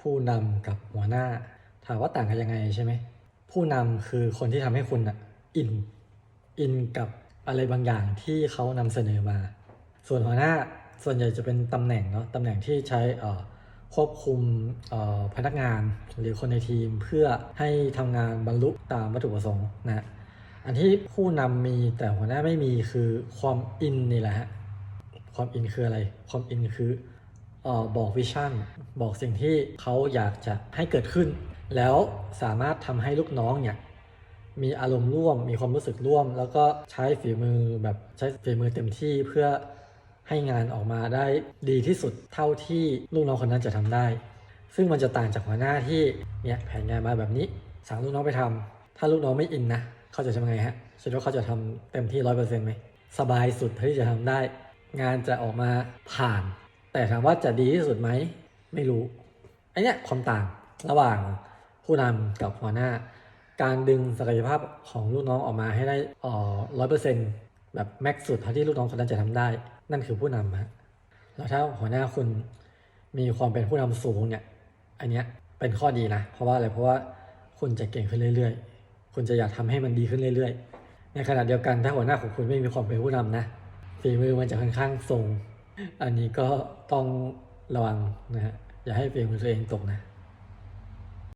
ผู้นำกับหัวหน้า ถามว่าต่างกันยังไงใช่ไหมผู้นำคือคนที่ทำให้คุณอะอินอินกับอะไรบางอย่างที่เขานำเสนอมา ส่วนหัวหน้าส่วนใหญ่จะเป็นตำแหน่งเนาะตำแหน่งที่ใช้อ่อควบคุมอ่อพนักงานหรือคนในทีมเพื่อให้ทำงานบรรลุตามวัตถุประสงค์นะอันที่ผู้นำมีแต่หัวหน้าไม่มีคือความอินนี่แหละฮะความอินคืออะไร ความอินคือ บอกวิชั่น บอกสิ่งที่เขาอยากจะให้เกิดขึ้น แล้วสามารถทำให้ลูกน้องเนี่ยมีอารมณ์ร่วม มีความรู้สึกร่วม แล้วก็ใช้ฝีมือแบบใช้ฝีมือเต็มที่เพื่อให้งานออกมาได้ดีที่สุดเท่าที่ลูกน้องคนนั้นจะทำได้ ซึ่งมันจะต่างจากหัวหน้าที่เนี่ยแผนงานมาแบบนี้ สั่งลูกน้องไปทำถ้าลูกน้องไม่อินนะ เขาจะทำไงฮะคิดว่าเขาจะทำเต็มที่ร้อยเปอร์เซ็นต์ไหมสบายสุดที่จะทำได้ งานจะออกมาผ่าน แต่ถามว่าจะดีที่สุดไหม ไม่รู้ไอเนี้ยความต่างระหว่างผู้นำกับหัวหน้า การดึงศักยภาพของลูกน้องออกมาให้ได้ร้อยเปอร์เซ็นต์แบบแม็กซ์สุดเท่าที่ลูกน้องคนนั้นจะทำได้ นั่นคือผู้นำฮะแล้วถ้าหัวหน้าคุณมีความเป็นผู้นำสูงเนี่ยอันเนี้ยเป็นข้อดีนะ เพราะว่าอะไรเพราะว่าคุณจะเก่งขึ้นเรื่อย ๆ คุณจะอยากทำให้มันดีขึ้นเรื่อย ๆ ในขณะเดียวกันถ้าหัวหน้าของคุณไม่มีความเป็นผู้นำนะฝีมือมันจะค่อนข้างทรง อันนี้ก็ต้องระวังนะฮะอย่าให้ฝีมือตัวเองตกนะ